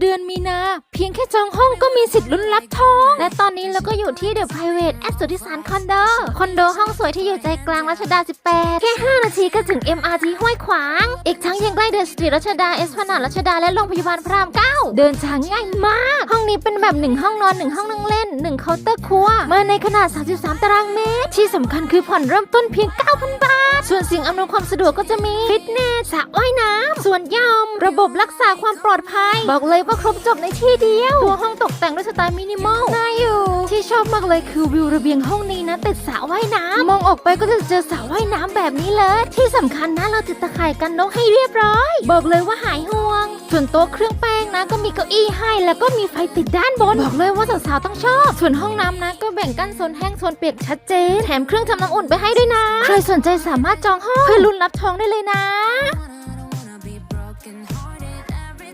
เดือนมีนา เพียงแค่จองห้องก็มีสิทธิ์ลุ้นรับทอง และตอนนี้เราก็อยู่ที่เดอะไพรเวทแอสสุทธิสารคอนโด คอนโดห้องสวยที่อยู่ใจกลางรัชดา 18 แค่ 5 นาทีก็ถึง MRT ห้วยขวาง อีกทั้งยังใกล้เดอะสตรีทรัชดาเอสพนาดรัชดาและโรงพยาบาลพระราม 9 เดินทางง่ายมาก ห้องนี้เป็นแบบ 1 ห้องนอน 1 ห้องนั่งเล่น 1 เคาน์เตอร์ครัว มาในขนาด 33 ตารางเมตร ที่สำคัญคือผ่อนเริ่มต้นเพียง 9,000 ส่วนสิ่งอำนวยความสะดวกก็จะมีฟิตเนสสระว่ายน้ำสวนย่อม ระบบรักษาความปลอดภัย บอกเลยว่าครบจบในที่เดียว ตัวห้องตกแต่งด้วยสไตล์มินิมอลน่าอยู่ ที่ชอบมากเลยคือวิวระเบียงห้องนี้นะติดสระว่ายน้ำมองออกไปก็จะเจอสระว่ายน้ำแบบนี้เลย ที่สำคัญนะเราติดตะข่ายกันนกให้เรียบร้อย บอกเลยว่าหายห่วง ส่วนโต๊ะเครื่องแป้งนะ ก็มีเก้าอี้ให้ แล้วก็มีไฟติดด้านบน บอกเลยว่าสาวๆต้องชอบ ส่วนห้องน้ำนะ ก็แบ่งกั้นโซนแห้งโซนเปียกชัดเจน แถมเครื่องทำน้ำอุ่นไปให้ด้วยนะ ใครสนใจสามารถจองห้องเพื่อรุ่นรับทองได้เลยนะ